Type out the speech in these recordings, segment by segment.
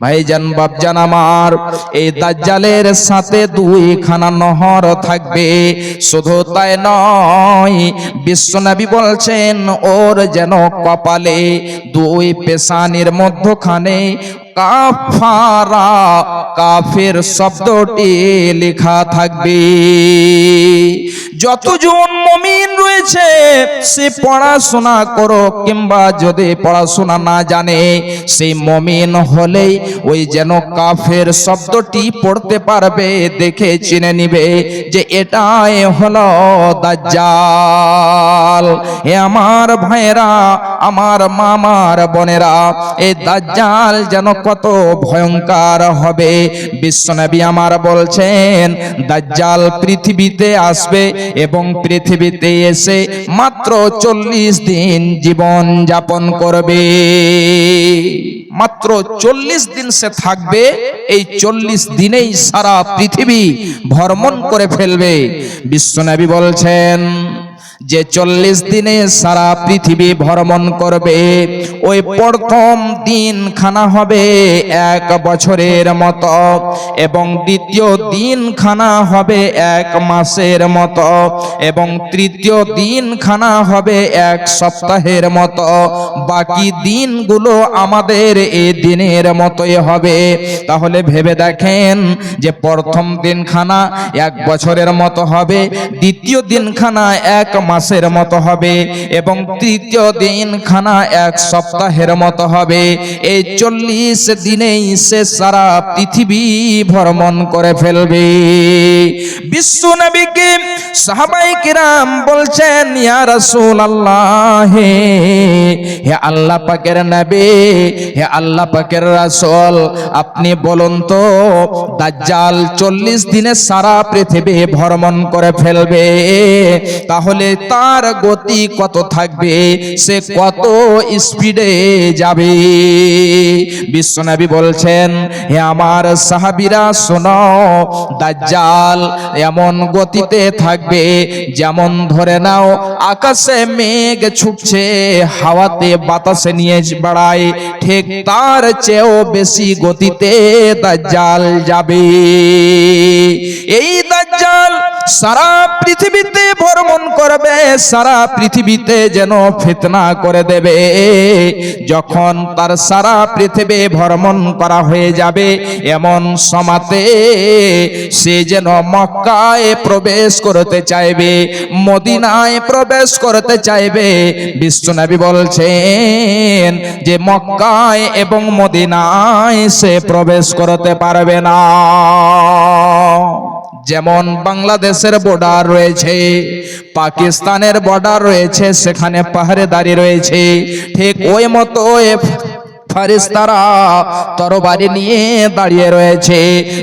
ভাইজান, বাপজান আমার, এই দাজ্জালের সাথে দুইখানা নহর থাকবে। শুধু তাই নয়, বিশ্বনবী বলছেন, ওর যেন কপালে দুই পেশানির মধ্যখানে কাফারা, কাফের শব্দটি লেখা থাকবে। যতজন মমিন রয়েছে, সে পড়াশোনা করো কিংবা যদি পড়াশোনা না জানে সেই মমিন হলেই ওই যেন কাফের শব্দটি পড়তে পারবে, দেখে চিনে নিবে যে এটাই হলো দাজ্জাল। হে আমার ভাইরা আমার মামার বোনেরা এই দাজ্জাল যেন কত ভয়ঙ্কর হবে। বিশ্বনবী আমার বলছেন, দাজ্জাল পৃথিবীতে আসবে এবং পৃথিবীতে এসে মাত্র চল্লিশ দিন জীবন যাপন করবে। মাত্র চল্লিশ দিন সে থাকবে, এই চল্লিশ দিনেই সারা পৃথিবী ভ্রমণ করে ফেলবে। বিশ্বনবী বলছেন যে চল্লিশ দিনে সারা পৃথিবী ভ্রমণ করবে, ওই প্রথম দিন খানা হবে এক বছরের মতো এবং দ্বিতীয় দিন খানা হবে এক মাসের মতো এবং তৃতীয় দিন খানা হবে এক সপ্তাহের মতো। বাকি দিনগুলো আমাদের এই দিনের মতোই হবে। তাহলে ভেবে দেখেন যে প্রথম দিন খানা এক বছরের মতো হবে, দ্বিতীয় দিন খানা এক মাসের মতো হবে এবং তৃতীয় দিন খানা এক সপ্তাহের মতো হবে। এই চল্লিশ দিনেই সে সারা পৃথিবী ভ্রমণ করে ফেলবে। বিশ্ব নবীকে সাহাবাই কিরাম বলছেন, ইয়া রাসূল আল্লাহ হে আল্লাহ পাকের নবী, হে আল্লাহ পাকের রাসূল, আপনি বলুন তো, দাজ্জাল চল্লিশ দিনে সারা পৃথিবী ভ্রমণ করে ফেলবে। তাহলে তার গতি কত থাকবে? সে কত স্পিডে যাবে? বিশ্বনবী বলছেন, হে আমার সাহাবিরা, শোনো, দাজ্জাল এমন গতিতে থাকবে, যেমন ধরে নাও, আকাশে মেঘ ছুটছে, হাওয়াতে বাতাসে নিয়ে বেড়ায়, ঠিক তার চেয়েও বেশি গতিতে দাজ্জাল যাবে। এই সারা পৃথিবীতে ভ্রমণ করবে, সারা পৃথিবীতে যেন ফিতনা করে দেবে। যখন তার সারা পৃথিবী ভ্রমণ করা হয়ে যাবে, এমন সমাতে সে যেন মক্কায় প্রবেশ করতে চাইবে, মদিনায় প্রবেশ করতে চাইবে। বিশ্বনবী বলছেন যে, মক্কায় এবং মদিনায় সে প্রবেশ করতে পারবে না। যেমন বাংলাদেশের বর্ডার রয়েছে পাকিস্তানের বর্ডার রয়েছে সেখানে পাহাড়ে দাঁড়িয়ে রয়েছে ঠিক ওই মতো ফারিস্তারা তরবারি নিয়ে দাঁড়িয়ে রয়েছে।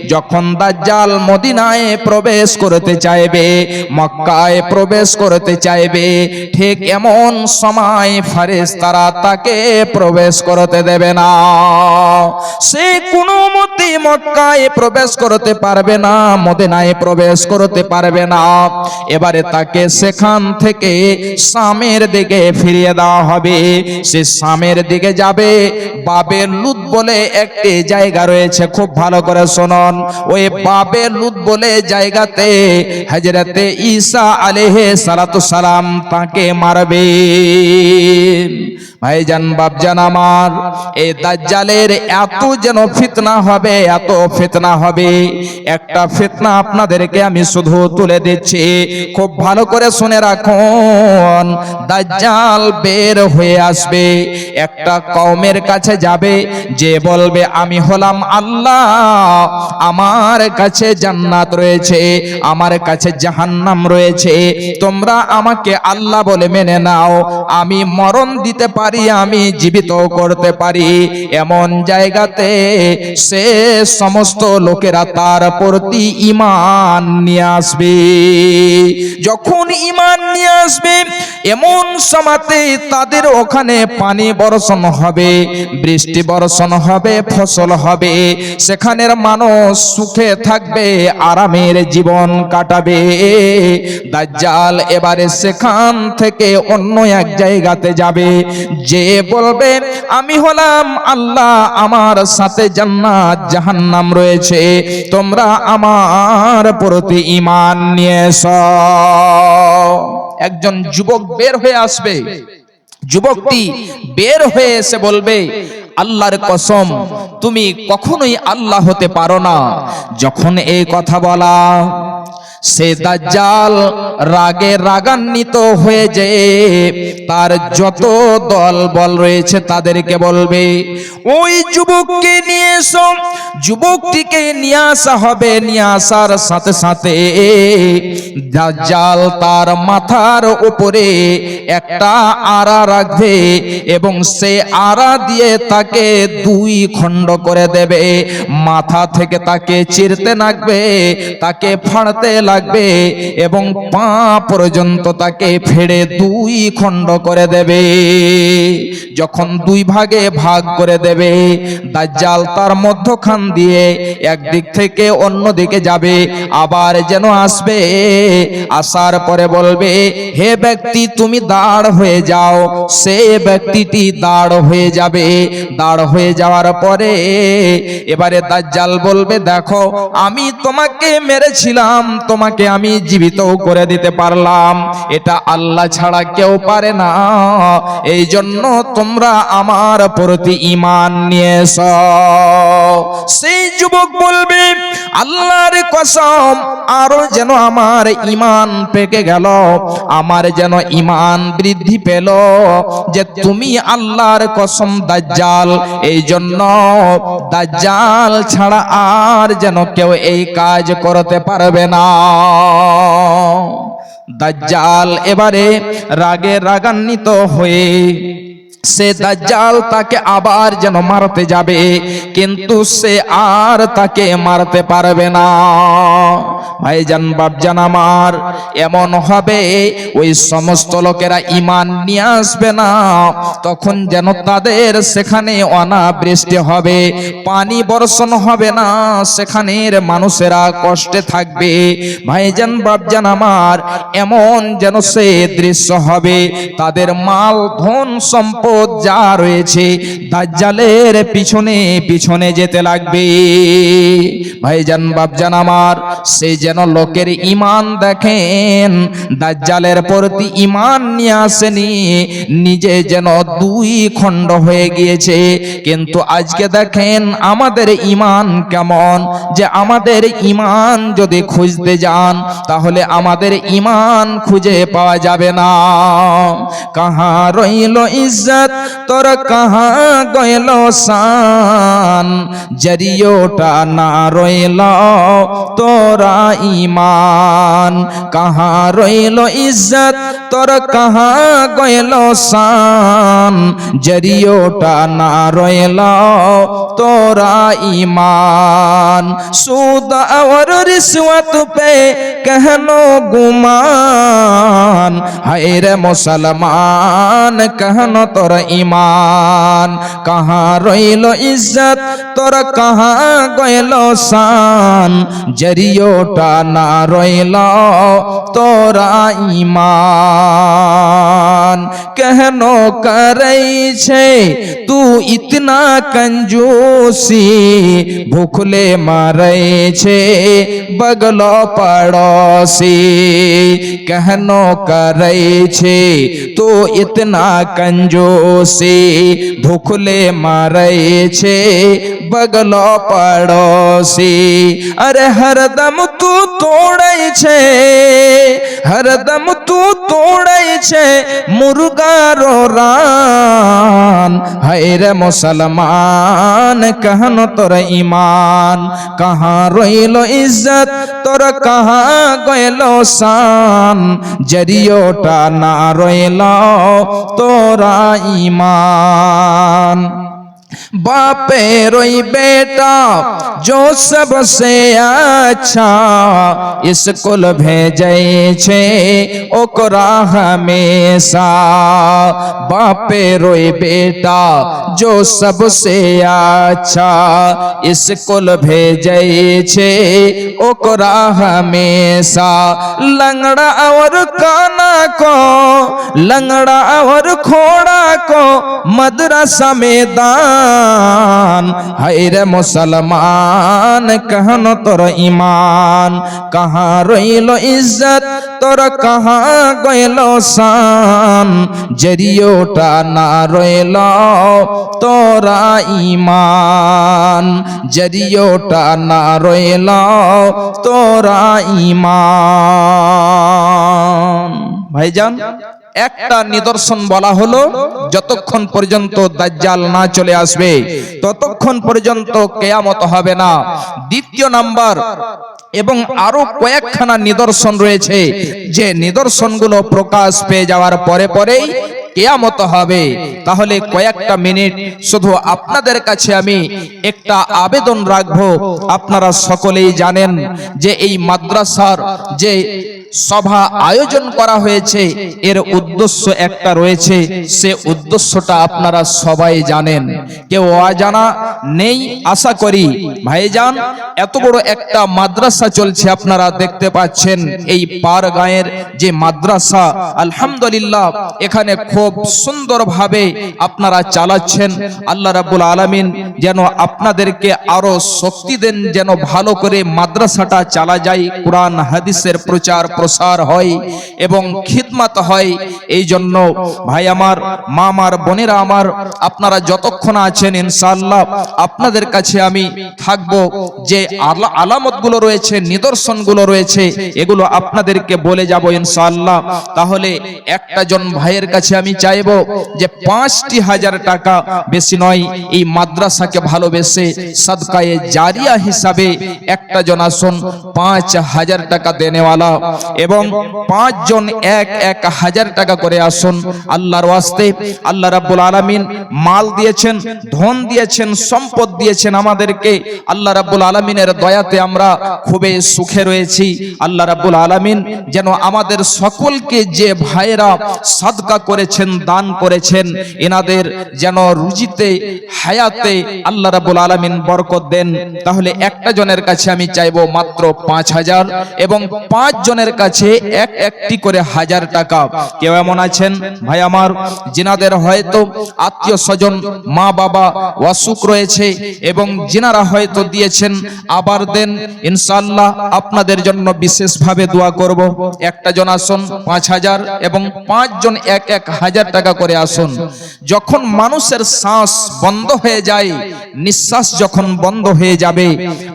যখন দাজ্জাল মদিনায় প্রবেশ করতে চাইবে, মক্কায় প্রবেশ করতে চাইবে, ঠিক এমন সময় ফারিস্তারা তাকে প্রবেশ করতে দেবে না। সে কোনো মতে মক্কায় প্রবেশ করতে পারবে না, মদিনায় প্রবেশ করতে পারবে না। এবারে তাকে সেখান থেকে সামের দিকে ফিরিয়ে দেওয়া হবে। সে সামের দিকে যাবে বাবের লুত বলে একটি জায়গা রয়েছে, খুব ভালো করে শুনুন। ওই বাবের লুত বলে জায়গাতে হজরতে ঈসা আলেহে সালাতু সালাম তাকে মারবে। ভাইজান, বাপজান আমার, এই দাজ্জালের এত যেন ফিতনা হবে, এত ফিতনা হবে। একটা ফিতনা আপনাদেরকে আমি শুধু তুলে দিচ্ছি। খুব ভালো করে শুনে রাখুন, দাজ্জাল বের হয়ে আসবে। একটা কওমের কাছে যাবে যে বলবে, আমি হলাম আল্লাহ। আমার কাছে জান্নাত রয়েছে, আমার কাছে জাহান্নাম রয়েছে। তোমরা আমাকে আল্লাহ বলে মেনে নাও। আমি মরণ দিতে পারি, আমি জীবিত করতে পারি। এমন জায়গাতে সে সমস্ত লোকেরা তার প্রতি ইমান নিয়ে আসবে। যখন ইমান নিয়ে আসবে, এমন সমাতে তাদের ওখানে পানি বর্ষণ হবে। বৃষ্টি বর্ষণ হবে, ফসল হবে, সেখানের মানুষ সুখে থাকবে, আরামের জীবন কাটাবে। দাজ্জাল এবারে সেখান থেকে অন্য এক জায়গাতে যাবে। যে বলবে, আমি হলাম আল্লাহ, আমার সাথে জান্নাত, জাহান্নাম রয়েছে। তোমরা আমার প্রতি ইমান নিয়ে একজন যুবক বের হয়ে আসবে। যুবকটি বের হয়ে এসে বলবে আল্লাহর কসম, তুমি কখনোই আল্লাহ হতে পারো না। যখন এই কথা বলা, সে দাজ্জাল রাগে রাগান্বিত হয়ে যে তার যত দল বল রয়েছে তাদেরকে বলবে, ওই যুবককে নিয়ে এসো, যুবকটিকে নিয়ে আসা হবে, নিয়ে আসার সাথে সাথে দাজ্জাল তার মাথার উপরে একটা আড়া রাখবে এবং সে আড়া দিয়ে তাকে দুই খণ্ড করে দেবে। মাথা থেকে তাকে চিরতে লাগবে, তাকে ফাড়তে লাগবে এবং পা পর্যন্ত তাকে ফেড়ে দুই খণ্ড করে দেবে। যখন দুই ভাগে ভাগ করে দেবে, দাজ্জাল তার মধ্যখান দিয়ে একদিক থেকে অন্য দিকে যাবে, আবার যেন আসবে। আসার পরে বলবে, হে ব্যক্তি, তুমি দাঁড় হয়ে যাও। সে ব্যক্তিটি দাঁড় হয়ে যাবে। দাঁড় হয়ে যাওয়ার পরে এবারে দাজ্জাল বলবে, দেখো, আমি তোমাকে মেরেছিলাম, তোমাকে আমি জীবিত করে দিতে পারলাম। এটা আল্লাহ ছাড়া কেউ পারে না। এই জন্য তোমরা আমার প্রতি ইমান নিয়ে এসো। সেই যুবক বলবে, আল্লাহর কসম, আরও যেন আমার ইমান পেকে গেল, আমার যেন ইমান বৃদ্ধি পেল, যে তুমি আল্লাহর কসম দাজ্জাল এই জন্য দাজ্জাল ছাড়া আর যেন কেউ এই কাজ করতে পারবে না। দাজ্জাল এবারে রাগে রাগান্বিত হয়ে সে দাজ্জাল তাকে আবার যেন মারতে যাবে, কিন্তু সে আর তাকে মারতে পারবে না। ভাইজান, বাপজান আমার, এমন হবে, ওই সমস্ত লোকেরা ইমান নিয়ে আসবে না। তখন যেন তাদের সেখানে অনাবৃষ্টি হবে, পানি বর্ষণ হবে না, সেখানের মানুষেরা কষ্টে থাকবে। ভাইজান, বাপজান আমার, এমন যেন সে দৃশ্য হবে, তাদের মাল, ধন, সম্পদ যা রয়েছে, দাজ্জালের পিছনে পিছনে যেতে লাগবে। ভাইজান, বাপজান আমার, সে যেন লোকের ইমান দেখেন, দাজ্জালের প্রতি ইমান নিয়ে আসেনি, নিজে যেন দুই খণ্ড হয়ে গিয়েছে। কিন্তু আজকে দেখেন আমাদের ইমান কেমন, যে আমাদের ইমান যদি খুঁজতে যান, তাহলে আমাদের ইমান খুঁজে পাওয়া যাবে না। কাহা রইল ইজ্জত তোর কাহা গেল শান জরিয়োটা না রইল তোরা ইমান কাহা রইল ইজ্জত তোর কাহা গইল শান জরিয়োটা না রইল তোরা ইমান সুদ और रिश्वत पे कहनो गुमान हाय रे मुसलमान कहनो তোর ইমান কাহা রইল ইজ্জত তোর কাহা গেল সান জরিওটা না রইল তোরা ইমান কেন করেছে তু ইতনা कंजूसी भूखले मारे छे बगलो पड़ोसी कहनो करे छे तो इतना कंजूसी भूखले मारे छे बग પગલો પડોશી અરે હરદમ તું તોડાય છે હરદમ તું તોડાય रान है રાન मुसलमान મુસલમાન કહન ईमान कहाँ কাহা इज्जत ইজ্জত कहाँ কাহা शान সান জরিওটা না রইল তোরা ইমান बापे रोई बेटा, जो सबसे अच्छा स्कूल भेजे छे, ओकरा हमेशा। बापे रोई बेटा, जो सबसे अच्छा स्कूल भेजे छे, ओकरा हमेशा। लंगड़ा और काना को, लंगड़ा और खोड़ा को, मदरसा में दान ইমান হায়রে মুসলমান, কাহন তোর ইমান কাহা রইল ইজ্জত, তোর কাহা গইল সান জেরিওটা না রইল তোরা ইমান জেরিওটা না রইল তোরা ইমান ভাইজান একটা নিদর্শন বলা হলো, যতক্ষণ পর্যন্ত দাজ্জাল না চলে আসবে, ততক্ষণ পর্যন্ত কেয়ামত হবে না। দ্বিতীয় নাম্বার, এবং আরও কয়েকখানা নিদর্শন রয়েছে, যে নিদর্শনগুলো প্রকাশ পেয়ে যাওয়ার পরে পরেই কেয়ামত হবে। তাহলে কয়েকটা মিনিট শুধু আপনাদের কাছে আমি একটা আবেদন রাখব। আপনারা সকলেই জানেন যে এই মাদ্রাসার যে সভা আয়োজন করা হয়েছে, এর উদ্দেশ্য একটা রয়েছে। সে উদ্দেশ্যটা আপনারা সবাই জানেন। কেউ অজানা নেই, আশা করি। ভাইজান, এত বড় একটা মাদ্রাসা চলছে, আপনারা দেখতে পাচ্ছেন এই পার গায়ের যে মাদ্রাসা। আলহামদুলিল্লাহ, এখানে খুব সুন্দরভাবে আপনারা চালাচ্ছেন। আল্লাহ রাব্বুল আলামিন যেন আপনাদেরকে আরও শক্তি দেন, যেন ভালো করে মাদ্রাসাটা চালা যায়, কোরআন, হাদিসের প্রচার, প্রসার হয় এবং খিদমাত হয়। এই জন্য ভাই আমার, মা আমার, বোনেরা আমার, আপনারা যতক্ষণ আছেন ইনশাআল্লাহ, আপনাদের কাছে আমি থাকব যে আলা- আলামতগুলো রয়েছে, নিদর্শনগুলো রয়েছে, এগুলো আপনাদেরকে বলে যাব ইনশাআল্লাহ। তাহলে একটা জন ভাইয়ের কাছে আমি চাইব যে পাঁচটি হাজার টাকা বেশি নয়, এই মাদ্রাসাকে ভালোবেসে সাদকায়ে জারিয়া হিসাবে একটা জন আসুন, পাঁচ হাজার টাকা দেনেওয়ালা এবং পাঁচজন এক এক হাজার টাকা করে আসুন। আল্লাহর ওয়াস্তে আল্লাহ রাব্বুল আলামিন মাল দিয়েছেন, ধন দিয়েছেন, সম্পদ দিয়েছেন আমাদেরকে। আল্লাহ রাব্বুল আলামিনের দয়াতে আমরা খুবই সুখে রয়েছি। আল্লাহ রাব্বুল আলামিন যেন আমাদের সকলকে যে ভাইরা সাদকা করেছেন, দান করেছেন, এনাদের যেন রুজিতে, হায়াতে আল্লাহ রাব্বুল আলামিন বরকত দেন। তাহলে একটা জনের কাছে আমি চাইব মাত্র পাঁচ হাজার এবং পাঁচ জনের কাছে এক একটি করে হাজার টাকা। কেউ এমন আছেন? ভাই আমার, জিনাদের হয়তো আত্মীয় স্বজন, মা বাবা অসুখ রয়েছে এবং জিনারা হয়তো দিয়েছেন, আবার দেন ইনশাল্লাহ আপনাদের জন্য বিশেষভাবে দোয়া করব। একটা জন আসন, পাঁচ হাজার এবং পাঁচ জন এক এক হাজার টাকা করে আসুন। যখন মানুষের শ্বাস বন্ধ হয়ে যায়, নিঃশ্বাস যখন বন্ধ হয়ে যাবে,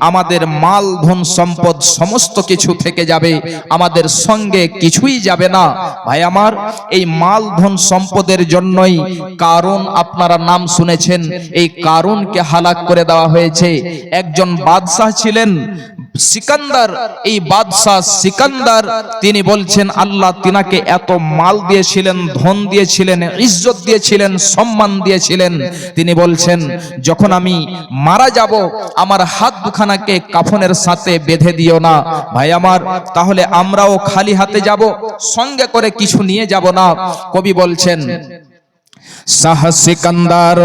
আমাদের মাল, ধন, সম্পদ সমস্ত কিছু থেকে যাবে, আমাদের সঙ্গে কিছুই যাবে না। ভাই আমার, এই মাল, ধন, সম্পদের জন্যই কারণ আপনারা নাম শুনেছেন, এই কারণকে হালাক করে দেওয়া হয়েছে। একজন বাদশাহ ছিলেন সিকান্দার, এই বাদশাহ সিকান্দার, তিনি বলছেন, আল্লাহ তিনাকে এত মাল দিয়েছিলেন, ধন দিয়েছিলেন, ইজ্জত দিয়েছিলেন, সম্মান দিয়েছিলেন। তিনি বলছেন, যখন আমি মারা যাব, আমার হাত দুখানাকে কাফনের সাথে বেঁধে দিও না। ভাই আমার, তাহলে আমরাও খালি হাতে যাব, সঙ্গে করে কিছু নিয়ে যাব না। কবি বলছেন শাহ সিকান্দার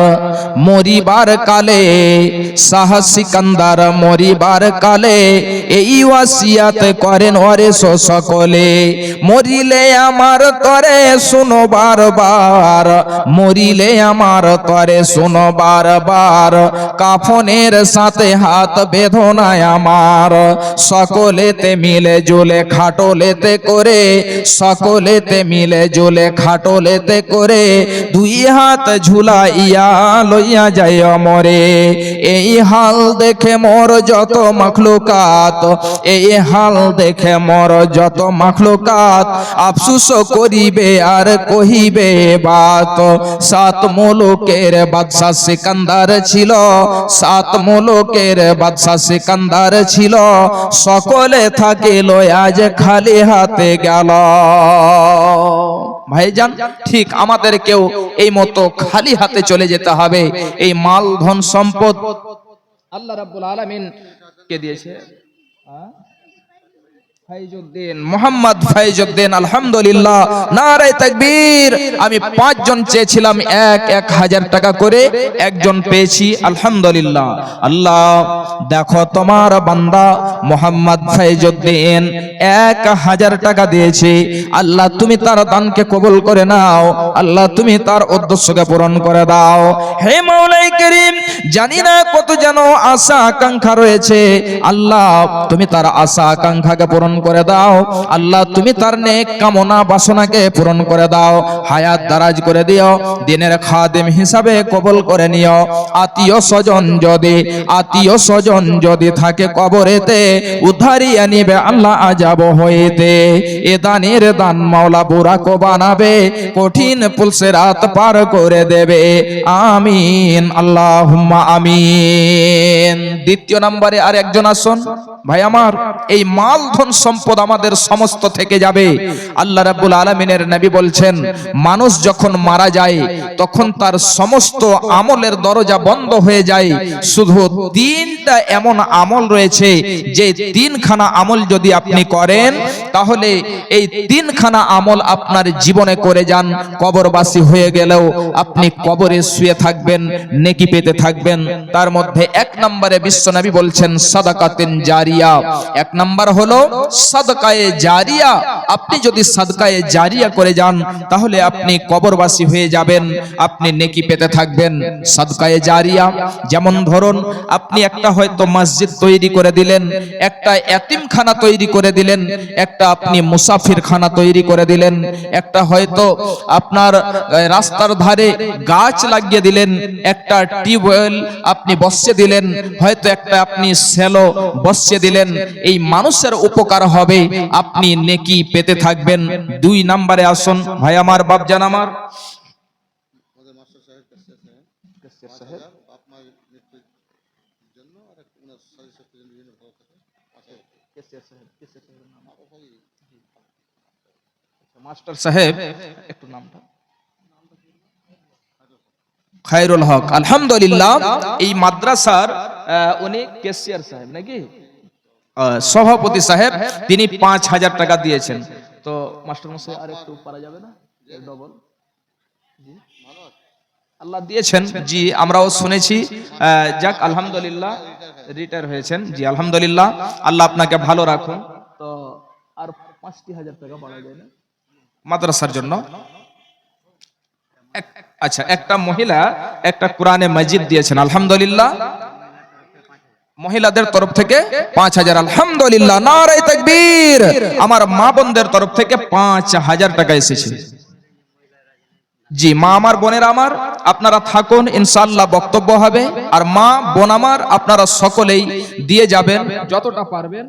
মরিবার কালে শাহ সিকান্দার মরিবার কালে, এই ওয়াসিয়াত করেন ওরে সকলে মরিলে আমার তরে শুনো বারবার, মরিলে আমার তরে শুনো বারবার। কাফনের সাথে হাত বেদনায় আমার, সকলেতে মিলে জুলে খাটোলেতে করে, সকলেতে মিলে জুলে খাটোলেতে করে, দুই হাত ঝুলাইয়া লইয়া যায় মরে। এই হাল দেখে মোর যত মখলুকাত, এই হাল দেখে মোর যত মখলুকাত। আফসুস করিবে আর কহিবে বাত, সাত মুলুকের বাদশা সিকান্দার ছিল, সাত মুলুকের বাদশা সিকান্দার ছিল। সকলে থাকে থাকিল আজ খালি হাতে গেল। ভাইজান, ঠিক আমাদেরকেও এই মতো খালি হাতে চলে যেতে হবে। এই মাল, ধন, সম্পদ। আল্লাহ রাব্বুল আলামিন কে দিয়েছে? পাঁচজন চেয়েছিলাম, এক এক হাজার টাকা করে, একজন পেয়েছি, আলহামদুলিল্লাহ। আল্লাহ, দেখো তোমার বান্দা মোহাম্মদ এক হাজার টাকা দিয়েছে। আল্লাহ, তুমি তার দানকে কবুল করে নাও। আল্লাহ, তুমি তার উদ্দেশ্যকে পূরণ করে দাও। হে মাওলাই করিম, জানি না কত যেন আশা আকাঙ্ক্ষা রয়েছে। আল্লাহ, তুমি তার আশা আকাঙ্ক্ষাকে পূরণ করে দাও। আল্লাহ, তুমি তার নেক কামনা বাসনাকে পূরণ করে দাও। হায়াত দারাজ করে দিও। দিনের খাদেম হিসাবে কবল করে নিও। আত্মীয় স্বজন যদি, আত্মীয় স্বজন যদি থাকে কবরেতে উদ্ধারিয়ে নিবে আল্লাহ আজাব হইতে। এ দানের দান মাওলা বুড়াকো বানাবে, কঠিন পুলসে রাত পার করে দেবে। আমিন আল্লাহ আমিন। দ্বিতীয় নম্বরে আর একজন আসুন। ভাই আমার, এই মাল ধন সম্পদ আমাদের সমস্ত থেকে যাবে। আল্লাহ রাব্বুল আলামিনের নবী বলছেন, মানুষ যখন মারা যায়, তখন তার সমস্ত আমলের দরজা বন্ধ হয়ে যায়। শুধু তিনটা এমন আমল রয়েছে, যে তিনখানা আমল যদি আপনি করেন, তাহলে এই তিনখানা আমল আপনার জীবনে করে যান। কবরবাসী হয়ে গেলেও আপনি কবরে শুয়ে থাকবেন, নেকি পেতে থাকবেন। তার মধ্যে এক নম্বরে বিশ্বনবী বলছেন, সাদাকাতেন জারিয়া। এক নম্বর হলো সাদকায়ে জারিয়া, আপনি যদি সাদকায়ে জারিয়া করে যান, তাহলে আপনি কবরবাসী হয়ে যাবেন, আপনি নেকি পেতে থাকবেন। সাদকায়ে জারিয়া, যেমন ধরুন, আপনি একটা হয়তো মসজিদ তৈরি করে দিলেন, একটা এতিমখানা তৈরি করে দিলেন, একটা আপনি মুসাফির খানা তৈরি করে দিলেন, একটা হয়তো আপনার রাস্তার ধারে গাছ লাগিয়ে দিলেন, একটা টিউবওয়েল আপনি বসিয়ে দিলেন, হয়তো একটা আপনি সেলো বসিয়ে দিলেন, এই মানুষের উপকার হবে, আপনি নেকি পেতে থাকবেন। দুই নম্বরে আসুন। ভাই, আমার বাপজান আমার। মাস্টার সাহেব, একটু নামটা। খায়রুল হক, আলহামদুলিল্লাহ। এই মাদ্রাসার উনি কেসিয়ার সাহেব, নাকি? সভাপতি সাহেব, তিনি পাঁচ হাজার টাকা দিয়েছেন। তো মাস্টার মশাই, আর একটু পারা যাবে না? ডবল। আল্লাহ দিয়েছেন। জি, আমরাও শুনেছি। যাক, আলহামদুলিল্লাহ, রিটায়ার হয়েছেন। জি, আলহামদুলিল্লাহ, আল্লাহ আপনাকে ভালো রাখুন। তো আর পাঁচটি হাজার টাকা পাওয়া যায় না। মাদ্রাসার জন্য। আচ্ছা একটা মহিলা একটা কোরআনে মজিদ দিয়েছেন। আলহামদুলিল্লাহ মহিলাদের তরফ থেকে পাঁচ হাজার। আলহামদুলিল্লাহ নারাই তাকবীর। আমার মা বোনদের তরফ থেকে পাঁচ হাজার টাকা এসেছে। জি, মা আমার, বোনের আমার, আপনারা থাকুন ইনশাল্লাহ বক্তব্য হবে। আর মা, বোন আমার, আপনারা সকলেই দিয়ে যাবেন। যতটা পারবেন।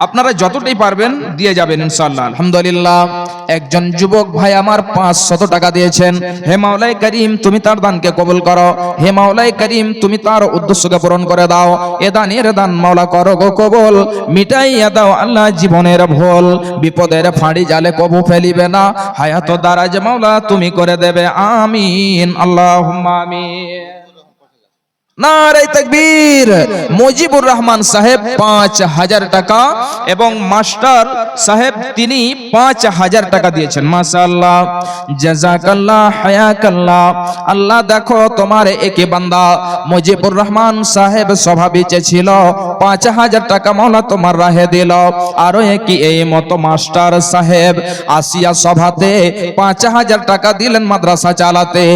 আপনারা যতটাই পারবেন দিয়ে যাবেন ইনশাআল্লাহ। আলহামদুলিল্লাহ। একজন যুবক ভাই আমার পাঁচশত টাকা দিয়েছেন। হে মাওলাই করিম, তুমি তার দানকে কবুল করো। হে মাওলাই করিম, তুমি তার উদ্দেশ্যকে পূরণ করে দাও। এ দানের দান মাওলা করো গো কবল। মিটাইয়া দাও আল্লাহ জীবনের ভুল। বিপদের ফাঁড়ি জালে কবু ফেলিবে না। হায়াত দ্বারা যে মাওলা তুমি করে দেবে। আমিন। আল্লাহ আমিন। নারাই তাকবীর। মুজিবুর রহমান সাহেব পাঁচ হাজার টাকা এবং মাস্টার সাহেব তিনি পাঁচ হাজার টাকা দিয়েছেন। মাশাআল্লাহ। জাজাকাল্লাহ হায়াকাল্লাহ। আল্লাহ দেখো তোমার একে বান্দা মুজিবুর রহমান সাহেব সভা ছিল পাঁচ হাজার টাকা মাওলা তোমার রাহে দিল। আরও একই এই মতো মাস্টার সাহেব আসিয়া সভাতে পাঁচ হাজার টাকা দিলেন মাদ্রাসা চালাতে।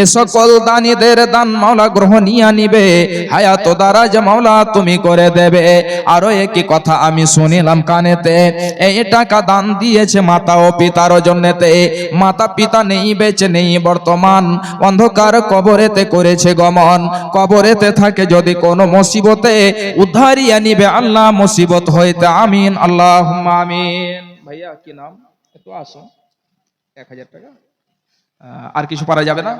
এ সকল দানীদের দান মাওলা গ্রহণীয় নিবে হায়াত দারাজ মাওলা তুমি করে দেবে। আরও একই কথা আমি শুনিলাম কানেতে। এই টাকা দান দিয়েছে মাতা ও পিতার জন্যতে। মাতা পিতা নেই, বেঁচে নেই বর্তমান। অন্ধকার কবরেতে করেছে গমন। কবরেতে থাকে যদি কোনো মুসিবতে। উদ্ধারিয়া নিবে আল্লাহ, মুসিবত হইতে আমিন। আল্লাহ আমিন। ভাইয়া, কি নাম? একটু আসো। এক হাজার টাকা? আর কিছু পারা যাবে না?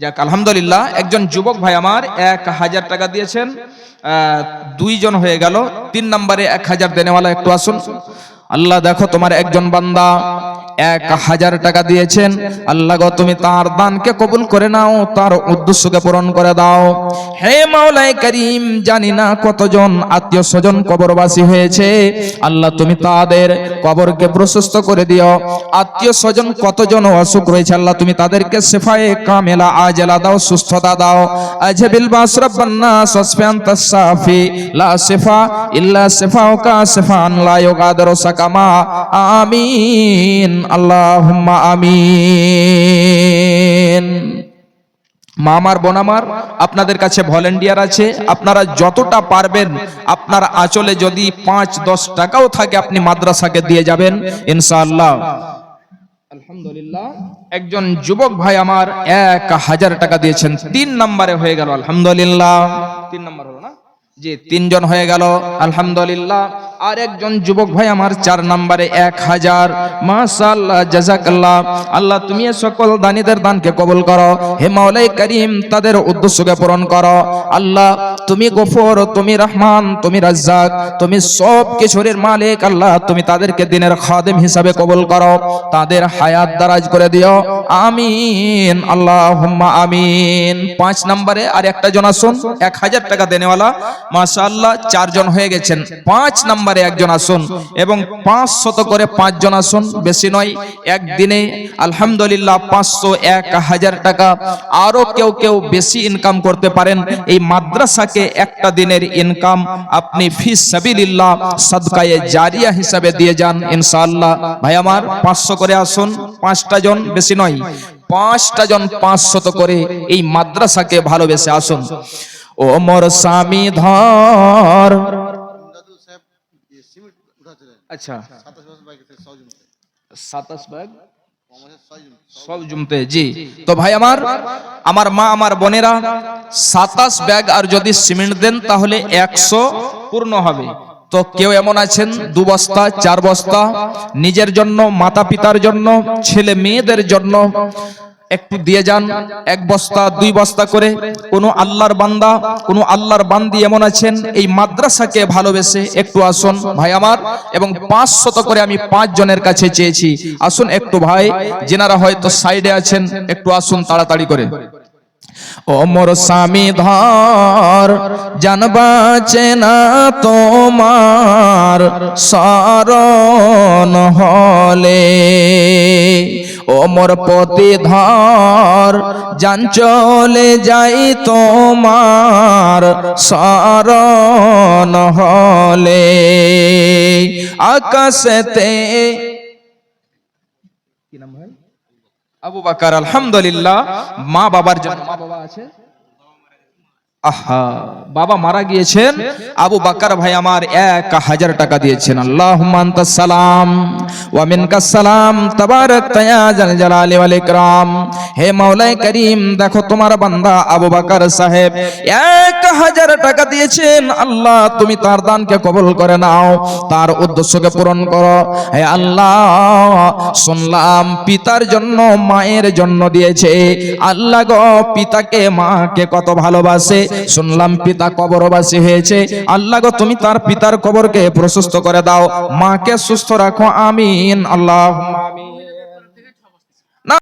যাক, আলহামদুলিল্লাহ, একজন যুবক ভাই আমার এক হাজার টাকা দিয়েছেন দুইজন হয়ে গেল, তিন নম্বরে এক হাজার দেনেওয়ালা একটু আসুন। আল্লাহ দেখো তোমার একজন বান্দা এক হাজার টাকা দিয়েছেন। আল্লাহ গো, তুমি তার দানকে কবুল করে নাও, তার উদ্দেশ্যকে পূরণ করে দাও। হে মাওলাই করিম, জানি না কতজন আত্মীয় স্বজন কবরবাসী হয়েছে। আল্লাহ তুমি তাদের কবরকে প্রশস্ত করে দিও। আত্মীয় স্বজন কতজন অসুখ রয়েছে, আল্লাহ তুমি তাদেরকে সেফায়ে কামেলা, আজেলা দাও, সুস্থতা দাও। আজবিল বাস রব্বান্না সসফান তাসাফি লা সেফা ইল্লা শিফাউকা শিফান, লা ইউগাদিরু সাকামা আমিন, আল্লাহুম্মা আমিন। মা আমার, বোন আমার, আপনাদের কাছে ভলেন্টিয়ার আছে, আপনারা যতটা পারবেন, আপনার আঁচলে যদি পাঁচ, দশ টাকাও থাকে, আপনি মাদ্রাসাকে দিয়ে যাবেন, ইনশাআল্লাহ। একজন যুবক ভাই আমার এক হাজার টাকা দিয়েছেন, তিন নম্বরে হয়ে গেল, আলহামদুলিল্লাহ। তিন নম্বর হলো না? জি, তিনজন হয়ে গেল, আলহামদুলিল্লাহ। আর একজন যুবক ভাই আমার চার নম্বরে এক হাজার। মাশাআল্লাহ, জাজাকাল্লাহ। আল্লাহ, তুমি সকল দানিদের দানকে কবল করো। হে মাওলাই করিম, তাদের উদ্দেশ্যকে পূরণ করো। আল্লাহ, তুমি গফর, তুমি রহমান, তুমি রাজ্জাক, তুমি সব কিছুরের মালিক। আল্লাহ, তুমি তাদেরকে দিনের খাদেম হিসাবে কবল করো। তাদের হায়াত দারাজ করে দিও। আমিন আল্লাহ আমিন। পাঁচ নম্বরে আর একটা জন আসুন। এক হাজার টাকা দেনেওয়ালা। মাশাআল্লাহ, চারজন হয়ে গেছেন। পাঁচ নম্বরে একজন আসুন এবং পাঁচ শত করে পাঁচজন আসুন, বেশি নয়, একদিনে আলহামদুলিল্লাহ পাঁচশো এক হাজার টাকা। আরও কেউ কেউ বেশি ইনকাম করতে পারেন। এই মাদ্রাসাকে একটা দিনের ইনকাম আপনি ফিস সাবিলিল্লাহ সাদকায়ে জারিয়া হিসাবে দিয়ে যান ইনশাআল্লাহ। ভাই আমার, পাঁচশো করে আসুন, পাঁচটা জন বেশি নয়, পাঁচটা জন পাঁচশত করে এই মাদ্রাসাকে ভালোবেসে আসুন। ও মোর স্বামী ধর দাদু সাহেব ये সিমেন্ট উঠাছিলেন আচ্ছা। সাতাশ ব্যাগ সব জমতে জি। তো ভাই আমার আমার মা আমার বোনেরা সাতাশ ব্যাগ আর যদি সিমেন্ট দেন তাহলে একশো পূর্ণ হবে। তো কেউ এমন আছেন? দু বস্তা চার বস্তা নিজের জন্য মাতা পিতার জন্য ছেলে মেয়েদের জন্য একটু দিয়ে যান, এক বস্তা, দুই বস্তা করে। কোনো আল্লাহর বান্দা, কোনো আল্লাহর বান্দি এমন আছেন, এই মাদ্রাসাকে ভালোবেসে একটু আসুন ভাই আমার, এবং পাঁচ শত করে আমি পাঁচ জনের কাছে চেয়েছি। আসুন একটু ভাই, যেনারা হয়তো সাইডে আছেন, একটু আসুন তাড়াতাড়ি করে। ও মোর স্বামী ধর জানবাচে না তোমার শরণ হলে। ও মোর পতি ধর যান চলে যাই তোমার শরণ হলে। আকাশেতে কি নাম ভাই? আবু বাকার আলহামদুলিল্লাহ। মা বাবার জন্য মা বাবা আছে? আহা, বাবা মারা গিয়েছেন। আবু বাকার ভাই আমার এক হাজার টাকা দিয়েছেন। আল্লাহ সালাম ওয়া মিনকাস সালাম। তাবারাক তায়া জাল জালালি ওয়াল ইকরাম। হে মাওলাই করিম, দেখো তোমার বান্দা আবু বাকার সাহেব এক হাজার টাকা দিয়েছেন। আল্লাহ, তুমি তার দানকে কবুল করে নাও, তার উদ্দেশ্যকে পূরণ করো। হে আল্লাহ, শুনলাম পিতার জন্য, মায়ের জন্য দিয়েছে। আল্লাহ গো, পিতাকে, মাকে কত ভালোবাসে। শুনলাম পিতা কবরবাসী হয়েছে। আল্লাহ গো, তুমি তার পিতার কবরকে প্রশস্ত করে দাও। মাকে সুস্থ রাখো, আমিন। আল্লাহ আমিন।